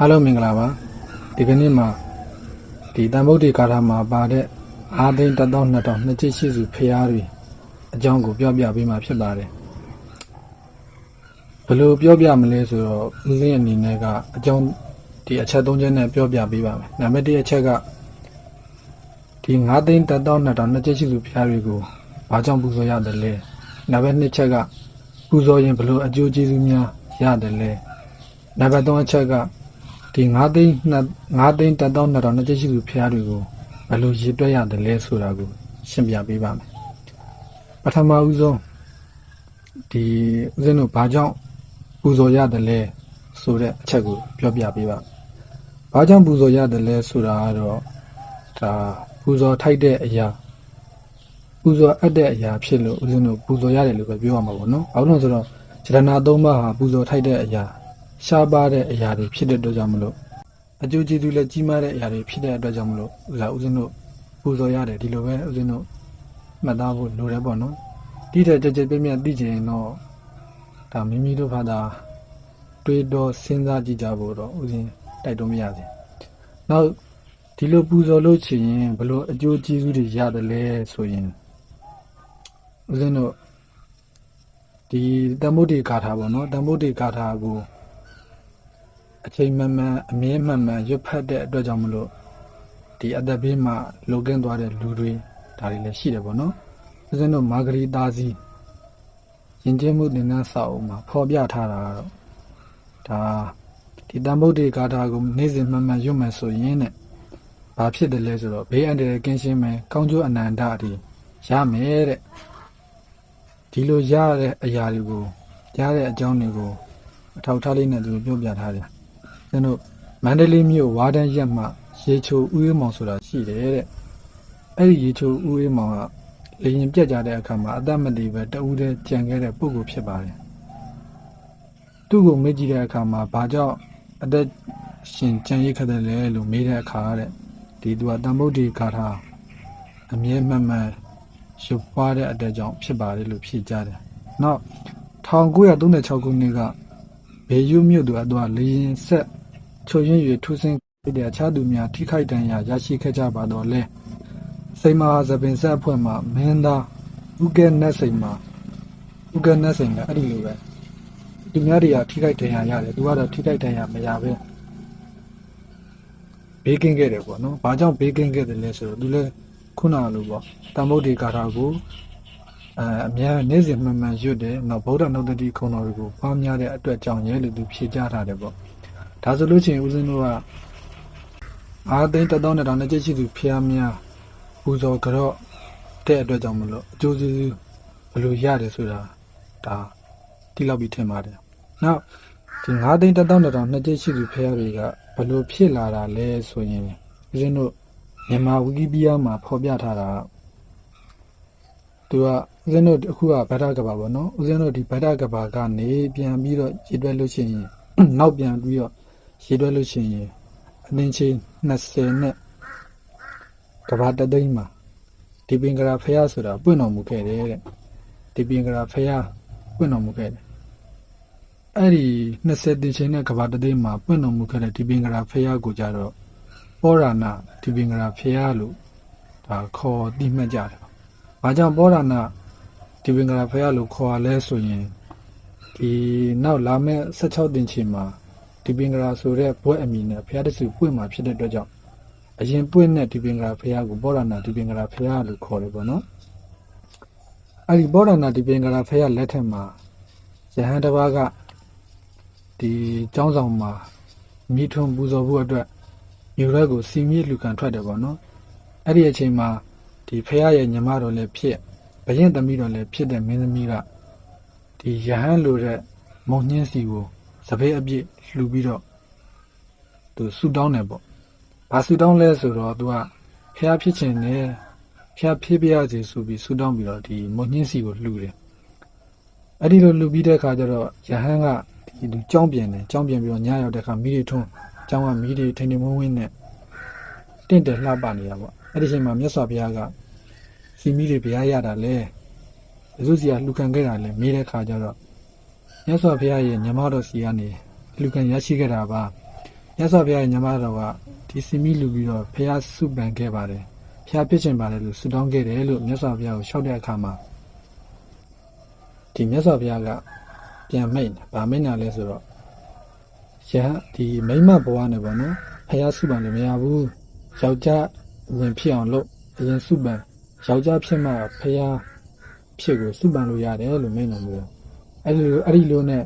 အားလုံးမင်္ဂလာပါဒီကနေ့မှာဒီတန်ဗုဒ္ဓေကာထာမှာပါတဲ့အာသိန်း1000 2000နှစ်ချစ်ရှိစုဖျားတွေအကြောင်းကိုပြောပြပေးမှာဖြစ်ပါတယ်ဘယ်လိုပြောပြမလဲဆိုတော့ဦးစင်းအနေနဲ့ကအကြောင်းဒီအချက်၃ချက်နဲ့ပြောပြပေးပါမယ်နံပါတ်1အချက်ကဒီ9သိန်း1000 2000နှစ်ချစ်ရှိစုဖျားတွေကိုဘာကြောင့်ပူဇော်ရတယ်လဲနံပါတ်2ချက်ကပူဇော်ရင်ဘယ်လိုအကျိုးကျေးဇူးများရတယ်လဲနံပါတ်3အချက်က ဒီ9သိန်း9သိန်း1000 2000နဲ့ရှိသူဖျားတွေကိုဘယ်လိုရည်တွက်ရတယ်လဲဆိုတာကိုရှင်းပြပေးပါမယ်ပထမဦးဆုံးဒီဦးဇင်းတို့ဘာကြောင့်ပူဇော်ရတယ်လဲဆိုတဲ့အချက်ကိုပြောပြပေးပါဘာကြောင့်ပူဇော်ရတယ်လဲဆိုတာကတော့ဒါပူဇော်ထိုက်တဲ့အရာပူဇော်အပ်တဲ့အရာဖြစ်လို့ဦးဇင်းတို့ပူဇော်ရတယ်လို့ပဲပြောရမှာပေါ့နော်။ဘာလို့လဲဆိုတော့ဇရဏသုံးပါးဟာပူဇော်ထိုက်တဲ့အရာ ရှားပါတဲ့အရာတွေဖြစ်တဲ့အတွက်ကြောင့်မလို့အကျိုးကျေးဇူးလည်းကြီးမားတဲ့အရာတွေဖြစ်တဲ့အတွက်ကြောင့်မလို့ဥစားဦးဇင်းတို့ပူဇော်ရတယ်ဒီလိုပဲဦးဇင်းတို့မှတ်သားဖို့လိုတယ်ပေါ့နော်။ဒီတဲ့ကြကြပြည့်ပြည့်သိချင်ရင်တော့ဒါမိမိတို့ဘာသာတွေးတော့စဉ်းစားကြည့်ကြဖို့တော့ဦးဇင်းတိုက်တွန်းမရစေ။နောက်ဒီလိုပူဇော်လို့ချင်ရင်ဘလို့အကျိုးကျေးဇူးတွေရတယ်လဲဆိုရင်ဦးဇင်းတို့ဒီတမ္မုဒ္ဒေဂါထာပေါ့နော်တမ္မုဒ္ဒေဂါထာကို အချိန်မှန်မှန်အမြဲမှန်မှန်ရွတ်ဖတ်တဲ့အတွက်ကြောင့်မလို့ဒီအသက်ဘေးမှာလိုကင်းသွားတဲ့လူတွေဒါတွေလည်းရှိတယ်ပေါ့နော်ဦးဇင်းတို့မာဂရီတာစီယဉ်ကျေးမှုသင်တန်းစာအုပ်မှာဖော်ပြထားတာကတော့ဒါဒီတမ္ဗုဒ္ဓေဂါထာကိုနေ့စဉ်မှန်မှန်ရွတ်မယ်ဆိုရင်တဲ့ဘာဖြစ်တယ်လဲဆိုတော့ဘေးအန္တရာယ်ကင်းရှင်းမယ်ကောင်းကျိုးအနန္တတွေရမယ်တဲ့ဒီလိုရတဲ့အရာတွေကိုရတဲ့အကြောင်းတွေကိုအထောက်ထားလေးနဲ့သူတို့ပြောပြထားတယ် ကျွန်တော်မန္တလေးမြို့ဝါဒန်ရက်မှာရေချိုဦးအေးမောင်ဆိုတာရှိတယ်တဲ့အဲ့ဒီရေချိုဦးအေးမောင်ကလေရင်ပြက်ကြတဲ့အခါမှာအသက်မတည်ပဲတဦးတည်းကြံခဲ့တဲ့ပုဂ္ဂိုလ်ဖြစ်ပါတယ်သူ့ကိုမေးကြည့်တဲ့အခါမှာဘာကြောင့်အသက်ရှင်ကြံရိတ်ခတ်တယ်လဲလို့မေးတဲ့အခါတဲ့ဒီသူကတမ္ဗုဒ္ဓေဂါထာအမြဲမှန်မှန်ရုပ်ပွားတဲ့အတဲ့ကြောင့်ဖြစ်ပါတယ်လို့ဖြေကြတယ်နောက်1936ခုနှစ်ကဘေယူမြို့သူအတော့လေရင်ဆက် ချုပ်ရင်း၍ထူးဆင်းတဲ့အခြားသူများထိခိုက်ဒဏ်ရာရရှိခဲ့ကြပါတော့လဲစိန်မဟာသပင်ဆက်အဖွဲ့မှမင်းသားဥကဲနတ်စိန်မှာဥကဲနတ်စိန်ကအဲ့ဒီလိုပဲသူများတွေကထိခိုက်ဒဏ်ရာရတယ်သူကတော့ထိခိုက်ဒဏ်ရာမရပဲဘေးကင်းခဲ့တယ်ပေါ့နော်။ဘာကြောင့်ဘေးကင်းခဲ့တယ်လဲဆိုတော့သူလည်းခုနလိုပေါ့တမ္ဗုဒ္ဓေကာထာကိုအဲအများနေ့စဉ်မှန်မှန်ရွတ်တယ်။နောက်ဗုဒ္ဓနုတ္တိခုံတော်တွေကိုပွားများတဲ့အတွက်ကြောင့်ရဲလို့သူဖြေကြထားတယ်ပေါ့။ ဒါဆိုလို့ချင်းဦးဇင်းတို့ကအာသိန်းတသောနဲ့တောင်နဲ့ကြည့်ရှိသူဖျားများပူဇော်ကြော့တဲ့အတွက်ကြောင့်မလို့အကျိုးကျေးဇူးဘယ်လိုရတယ်ဆိုတာဒါတိလောက်ပြီးထင်ပါတယ်။နောက်ဒီ9သိန်း1000တောင်နှစ်ကျရှိသူဖျားတွေကဘယ်လိုဖြစ်လာတာလဲဆိုရင်ဦးဇင်းတို့မြန်မာဝီကီပီးယားမှာဖော်ပြထားတာကသူကဦးဇင်းတို့အခုကဗဒ္ဒကဘာပေါ့နော်ဦးဇင်းတို့ဒီဗဒ္ဒကဘာကနေပြန်ပြီးတော့ရေတွက်လို့ရှိရင်နောက်ပြန်ပြီးတော့ ရေတွက်လို့ရှိရင်အသင်ချင်း20နဲ့ကဘာတသိန်းမှာဒီပင်ကရာဖះဆိုတာပွင့်တော်မူခဲ့တယ်တဲ့ဒီပင်ကရာဖះပွင့်တော်မူခဲ့တယ်အဲ့ဒီ20တင်ချင်းနဲ့ကဘာတသိန်းမှာပွင့်တော်မူခဲ့တဲ့ဒီပင်ကရာဖះကိုကြတော့ပောရဏဒီပင်ကရာဖះလို့ဒါခေါ်တိမှတ်ကြတယ်။ဘာကြောင့်ပောရဏဒီပင်ကရာဖះလို့ခေါ်ရလဲဆိုရင်ဒီနောက်လာမယ့်16တင်ချင်းမှာ ဒီပင်ကရာဆိုတဲ့ဘွဲ့အမည်နဲ့ဖះတဆူပွင့်မှာဖြစ်တဲ့အတွက်ကြောင့်အရင်ပွင့်တဲ့ဒီပင်ကရာဖះကိုပောရဏဒီပင်ကရာဖះလို့ခေါ်တယ်ပေါ့နော်။အဲ့ဒီပောရဏဒီပင်ကရာဖះလက်ထက်မှာယဟန်တစ်ပါးကဒီကျောင်းဆောင်မှာမိထွန်းပူဇော်ဖို့အတွက်မြို့ရဲကိုစီမြေလူကန်ထွက်တယ်ပေါ့နော်အဲ့ဒီအချိန်မှာဒီဖះရဲ့ညီမတော်လည်းဖြစ်ဘရင်သမီးတော်လည်းဖြစ်တဲ့မင်းသမီးကဒီယဟန်လိုတဲ့မုံညင်းစီကို စပယ်အပြည့်လှူပြီးတော့သူဆူတောင်းတယ်ပေါ့ဘာဆူတောင်းလဲဆိုတော့သူကဖះဖြစ်ခြင်းနဲ့ဖះဖြစ်ပြရစီဆိုပြီးဆူတောင်းပြီးတော့ဒီမုံညင်းစီကိုလှူတယ်အဲ့ဒီလိုလှူပြီးတဲ့အခါကျတော့ယဟန်ကဒီလူကြောင်းပြန်တယ်ကြောင်းပြန်ပြီးတော့ညရောက်တဲ့အခါမိတွေထွန်းကျောင်းကမီးတွေထိန်ထိန်မွန်းဝင်းနဲ့တင့်တယ်လှပနေတာပေါ့အဲ့ဒီချိန်မှာမြတ်စွာဘုရားကစီမီတွေဘုရားရတာလဲဘုသူစီကလှူခံခဲ့တာလဲမေးတဲ့ခါကျတော့ မြတ်စွာဘုရားရဲ့ညီမတော်စီကနေလှူခံရရှိခဲ့တာပါမြတ်စွာဘုရားရဲ့ညီမတော်ကဒီစီမီလူပြီးတော့ဖះစုပန်ခဲ့ပါတယ်ဖះဖြစ်ချင်ပါတယ်လို့ဆုတောင်းခဲ့တယ်လို့မြတ်စွာဘုရားကိုလျှောက်တဲ့အခါမှာဒီမြတ်စွာဘုရားကပြန်မိတ်ဗာမိတ်နာလဲဆိုတော့ရဟဒီမိမ့်မဘဝနဲ့ပေါ့နော်ဖះစုပန်လည်းမရဘူးယောက်ျားဝင်ဖြစ်အောင်လုပ်အရင်စုပန်ယောက်ျားဖြစ်မှဖះဖြစ်ကိုစုပန်လို့ရတယ်လို့မိန့်တော်မူတယ် အဲ့ဒီလိုအဲ့ဒီလိုနဲ့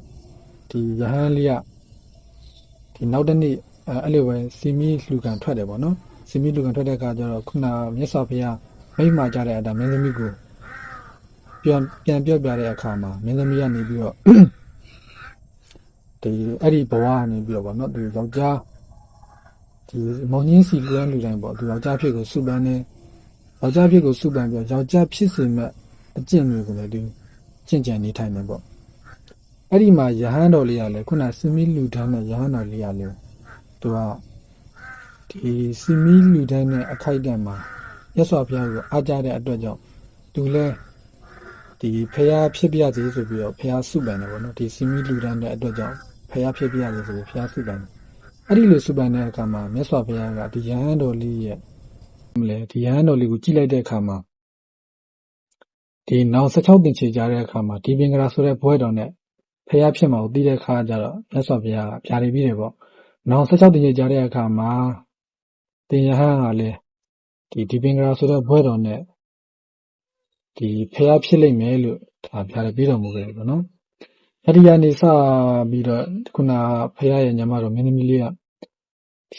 ဒီယဟန်လေးကဒီနောက်တစ်နေ့အဲအဲ့လိုပဲစီမီလှူကန်ထွက်တယ်ပေါ့နော်စီမီလှူကန်ထွက်တဲ့အခါကျတော့ခုနမြတ်စွာဘုရားမိန့်မှာကြတဲ့အတိုင်းမင်းသမီးကိုပြန်ပြန်ပြောပြတဲ့အခါမှာမင်းသမီးကနေပြီးတော့ဒီအဲ့ဒီဘဝကနေပြီးတော့ဗောနော်သူယောက်ျားဒီမောင်ကြီးစီလွမ်းလူတိုင်းပေါ့သူယောက်ျားဖြစ်ကိုစုပန်းနေယောက်ျားဖြစ်ကိုစုပန်းပြီးတော့ယောက်ျားဖြစ်စေမဲ့အကျင့်တွေကိုလည်းသူကျင့်ကြံနေထိုင်နေပေါ့ အဲ့ဒီမှာယဟန်တော်လေးကလည်းခုနစမီလူတန်းနဲ့ယဟန်တော်လေးကလည်းသူကဒီစမီလူတန်းနဲ့အခိုက်အတန့်မှာရသော်ဘုရားကိုအားကြတဲ့အတွက်ကြောင့်သူလည်းဒီဖះဖြစ်ပြစေဆိုပြီးတော့ဖះစုပန်တယ်ပေါ့နော်ဒီစမီလူတန်းတဲ့အတွက်ကြောင့်ဖះဖြစ်ပြစေဆိုပြီးဖះစုပန်တယ်အဲ့ဒီလိုစုပန်တဲ့အခါမှာမြတ်စွာဘုရားကဒီယဟန်တော်လေးရဲ့မလဲဒီယဟန်တော်လေးကိုကြည့်လိုက်တဲ့အခါမှာဒီနောင်16တင်ချေကြတဲ့အခါမှာဒီပင်ကရာဆိုတဲ့ဘွဲတော်နဲ့ ဖះဖြစ်မှာကိုသိတဲ့အခါကျတော့မြတ်စွာဘုရားကပြားရပြီးတယ်ပေါ့နောင်16တင်ချေကြတဲ့အခါမှာတင်ယဟန်ကလည်းဒီဒီပင်ကရာဆိုတဲ့ဘွဲတော်နဲ့ဒီဖះဖြစ်လိမ့်မယ်လို့ဒါပြားရပြီးတော်မူခဲ့တယ်ပေါ့နော်အဲ့ဒီကနေစပြီးတော့ခုနဖះရဲ့ညီမတော်မင်းသမီးလေးက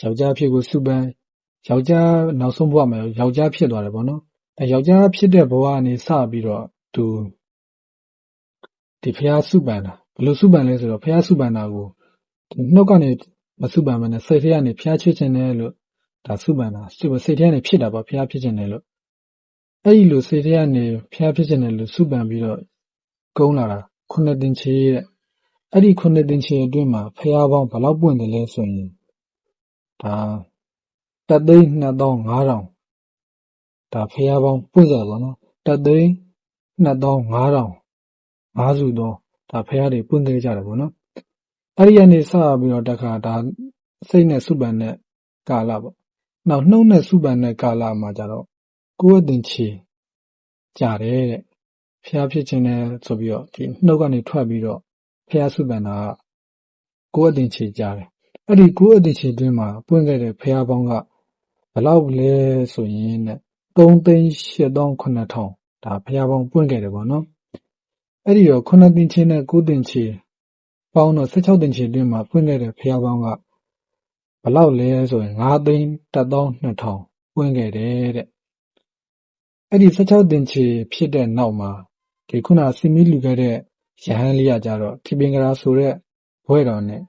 ယောက်ျားဖြစ်ကိုစုပန်းယောက်ျားနောက်ဆုံးဘဝမှာယောက်ျားဖြစ်သွားတယ်ပေါ့နော်အဲယောက်ျားဖြစ်တဲ့ဘဝကနေစပြီးတော့သူဒီဖះစုပန်းတာ ဘယ်လိုစုပန်းလဲဆိုတော့ဖះစုပန်းတာကိုဒီနှုတ်ကနေမစုပန်းမနဲ့စိတ်ထဲကနေဖះချွတ်ခြင်းတယ်လို့ဒါစုပန်းတာစိတ်စိတ်ထဲကနေဖြစ်တာပေါ့ဖះဖြစ်ခြင်းတယ်လို့အဲ့ဒီလိုစိတ်ထဲကနေဖះဖြစ်ခြင်းတယ်လို့စုပန်းပြီးတော့ကုန်းလာတာခုနှစ်တင်ချေတဲ့အဲ့ဒီခုနှစ်တင်ချေအတွင်းမှာဖះပေါင်းဘယ်လောက်ပွင့်တယ်လဲဆိုရင်ဒါတသိန်း2500ဒါဖះပေါင်းပွင့်ကြပါတော့တသိန်း2500ငါးစုတော့ ဒါဖះတွေပွင့်ခဲ့ကြတယ်ပေါ့နော်အဲ့ဒီကနေစပြီးတော့တခါဒါစိတ်နဲ့စုပန်တဲ့ကာလပေါ့နောက်နှုတ်နဲ့စုပန်တဲ့ကာလမှာကြတော့ကိုယ်အတင်ချေကြတယ်တဲ့ဖျားဖြစ်ခြင်းနဲ့ဆိုပြီးတော့ဒီနှုတ်ကနေထွက်ပြီးတော့ဖျားစုပန်တာကကိုယ်အတင်ချေကြတယ်အဲ့ဒီကိုယ်အတင်ချေတွင်းမှာပွင့်ခဲ့တဲ့ဖျားပေါင်းကဘယ်လောက်လဲဆိုရင်တဲ့3သိန်း8900ဒါဖျားပေါင်းပွင့်ခဲ့တယ်ပေါ့နော် အဲ့ဒီတော့9တင်ချေနဲ့9တင်ချေပေါင်းတော့16တင်ချေတွင်းမှာပွင့်ခဲ့တဲ့ဖျားပေါင်းကဘယ်လောက်လဲဆိုရင်9သိန်း12000ပွင့်ခဲ့တယ်တဲ့အဲ့ဒီ16တင်ချေဖြစ်တဲ့နောက်မှာဒီခုနစီမီလူခဲ့တဲ့ရဟန်းလေးကကြတော့ဒီပင်ကရာဆိုတဲ့ဘွဲတော်နဲ့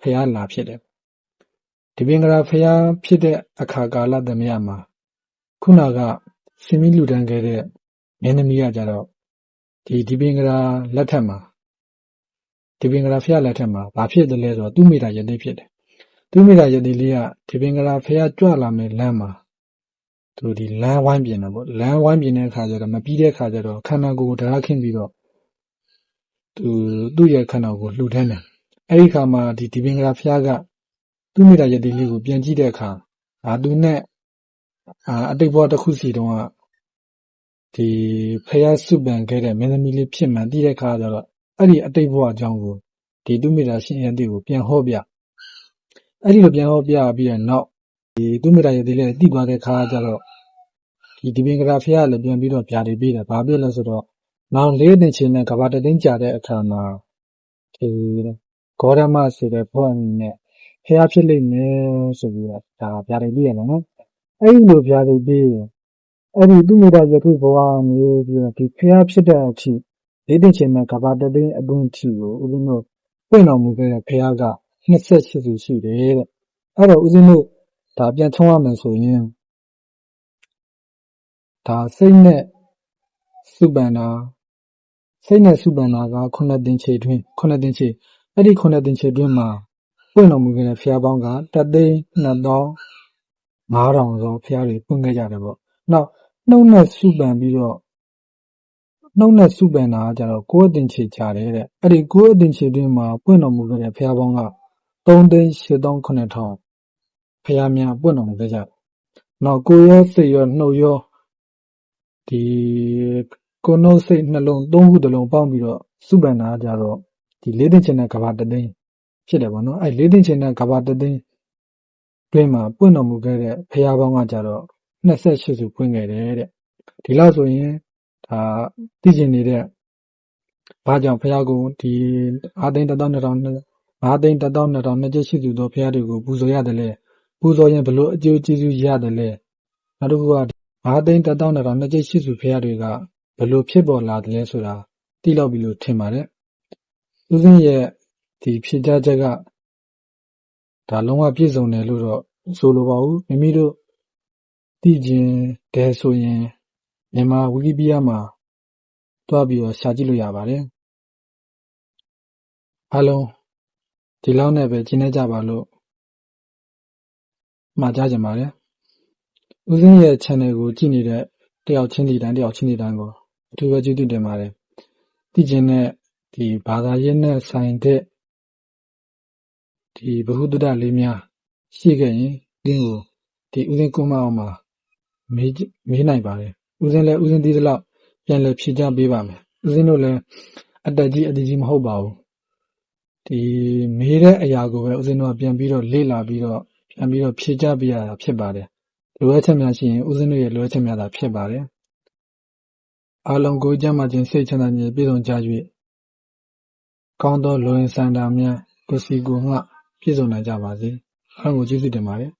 ဖះလာဖြစ်တယ်ဒီပင်ကရာဖះဖြစ်တဲ့အခါကာလသမယမှာခုနကစီမီလူတန်းခဲ့တဲ့မင်းသမီးကကြတော့ ဒီဒီပင်ကရာလက်ထက်မှာဒီပင်ကရာဖះလက်ထက်မှာဘာဖြစ်တယ်လဲဆိုတော့သူ့မိသားယသိဖြစ်တယ်သူ့မိသားယသိလေးကဒီပင်ကရာဖះကြွလာမယ်လမ်းမှာသူဒီလမ်းဝိုင်းပြင်တယ်ပေါ့လမ်းဝိုင်းပြင်တဲ့အခါကျတော့မပြီးတဲ့အခါကျတော့ခန္ဓာကိုယ်ကိုဓာတ်ခင်းပြီးတော့သူသူ့ရဲ့ခန္ဓာကိုယ်လှူဒန်းတယ်အဲ့ဒီခါမှာဒီဒီပင်ကရာဖျားကသူ့မိသားယတိလေးကိုပြန်ကြည့်တဲ့အခါအာသူနဲ့အာအတိတ်ဘဝတစ်ခုစီတုန်းက ဒီဖျားစုပန်ခဲ့တဲ့မင်းသမီးလေးဖြစ်မှန်တည်တဲ့အခါကျတော့အဲ့ဒီအတိတ်ဘဝအကြောင်းကိုဒီသူ့မိသားရှင်ယတိကိုပြန်ဟောပြအဲ့ဒီလိုပြန်ဟောပြပြီးတဲ့နောက်ဒီသူ့မိသားယတိလေးတည်သွားတဲ့အခါကျတော့ဒီဒီပင်ကရာဖျားလည်းပြန်ပြီးတော့ဗျာတွေပေးတယ်။ဘာဖြစ်လဲဆိုတော့နောက်လေးတင်ချင်းနဲ့ကဘာတသိန်းကြာတဲ့အခါမှာဒီဂေါရမဆိုတဲ့ဘုန်းကြီးနဲ့ဖျားဖြစ်လိမ့်မယ်ဆိုပြီးတော့ဒါဗျာတွေပေးရတယ်နော်။အဲ့ဒီလိုဗျာတွေပေးရင် အဲ့ဒီသူမိသားယခုဘဝနေပြီးတော့ဒီဖျားဖြစ်တဲ့အထိလေးတင်ချင်းနဲ့ကဘာတသိန်းအတွင်းထိကိုဦးဇင်းတို့ပွင့်တော်မူခဲ့တဲ့ဖျားက28ဆူရှိတယ်တဲ့။အဲ့တော့ဦးဇင်းတို့ဒါပြန်ထုံးရမယ်ဆိုရင်ဒါစိတ်နဲ့စုပန်တာစိတ်နဲ့စုပန်တာကခုနှစ်တင်ချေတွင်ခုနှစ်တင်ချေအဲ့ဒီခုနှစ်တင်ချေတွင်မှာပွင့်တော်မူခဲ့တဲ့ဖျားပေါင်းကတသိန်း2000 9000သောဖျားတွေပွင့်ခဲ့ကြတယ်ပေါ့နောက် နှုတ်နဲ့စုပန်ပြီးတော့နှုတ်နဲ့စုပန်တာကကြတော့ကိုယ်အတင်ချေကြတယ်တဲ့အဲ့ဒီကိုယ်အတင်ချေတွင်မှာပွင့်တော်မူခဲ့တဲ့ဖျားပေါင်းက3သိန်း8900ဖះများပွင့်တော်မူခဲ့ကြတယ်။နောက်ကိုယ်ရောစိတ်ရောနှုတ်ရောဒီကိုယ်နှုတ်စိတ်နှလုံးသုံးခုတစ်လုံးပေါင်းပြီးတော့စုပန်တာကြတော့ဒီလေးသိန်းချင်တဲ့ကဘာတသိန်းဖြစ်တယ်ပေါ့နော်။အဲလေးသိန်းချင်တဲ့ကဘာတသိန်းတွင်းမှာပွင့်တော်မူခဲ့တဲ့ဖះပေါင်းကကြတော့ 28စုပွင့်ခဲ့တယ်တဲ့။ဒီလောက်ဆိုရင်ဒါသိကျင်နေတဲ့ဘာကြောင့်ဖះကိုဒီအာသိန်း12000၅သိန်းတစ်သောင်းနှစ်ထောင်နှစ်ကျပ်ရှိသူသောဘုရားတွေကိုပူဇော်ရတယ်လေပူဇော်ရင်ဘလို့အကျိုးကျေးဇူးရတယ်လေနောက်တစ်ခုက၅သိန်းတစ်သောင်းနှစ်ထောင်နှစ်ကျပ်ရှိသူဘုရားတွေကဘလို့ဖြစ်ပေါ်လာတယ်လဲဆိုတာသိလောက်ပြီလို့ထင်ပါတယ်ဦးစင်းရဲ့ဒီဖြေကြားချက်ကဒါလုံးဝပြည့်စုံတယ်လို့တော့ဆိုလိုပါဘူးမိမိတို့ သိခြင်းတယ်ဆိုရင်မြန်မာဝီကီပီးယားမှာတွားပြီးတော့ရှာကြည့်လို့ရပါတယ် အားလုံးဒီလောက်နဲ့ပဲ ကျင်းနေကြပါလို့ မှာကြားကြပါတယ်။ဦးစင်းရဲ့ channel ကို ကြည့်နေတဲ့ တယောက်ချင်းဒီတိုင်းတယောက်ချင်းဒီတိုင်းကို အထူးပဲ ကျေးဇူးတင်ပါတယ်။သိကျင်တဲ့ဒီဘာသာရေးနဲ့ဆိုင်တဲ့ဒီဘ ഹു တုဒ္ဒလေးများ ရှိခဲ့ရင်ဒီကိုဒီဦးစင်းကွန်မအောင်မှာ မေးမေးနိုင်ပါတယ်။ဦးစင်းလည်းဦးစင်းဒီလောက်ပြန်လည်ဖြေချပေးပါမယ်။ဦးစင်းတို့လည်းအတက်ကြီးအတီကြီးမဟုတ်ပါဘူး။ဒီမေးတဲ့အရာကိုပဲဦးစင်းတို့ကပြန်ပြီးတော့လေ့လာပြီးတော့ပြန်ပြီးတော့ဖြေချပေးရတာဖြစ်ပါတယ်။လိုအပ်ချက်များရှိရင်ဦးစင်းတို့ရဲ့လိုအပ်ချက်များသာဖြစ်ပါတယ်။အားလုံးကိုယ်ကျမ်းမာခြင်းစိတ်ချမ်းသာခြင်းပြည့်စုံကြ၍ကောင်းသောလူဝင်ဆန္ဒများကိုယ်စီကိုယ်ငှပြည့်စုံနိုင်ကြပါစေ။အားလုံးကိုကျေးဇူးတင်ပါတယ်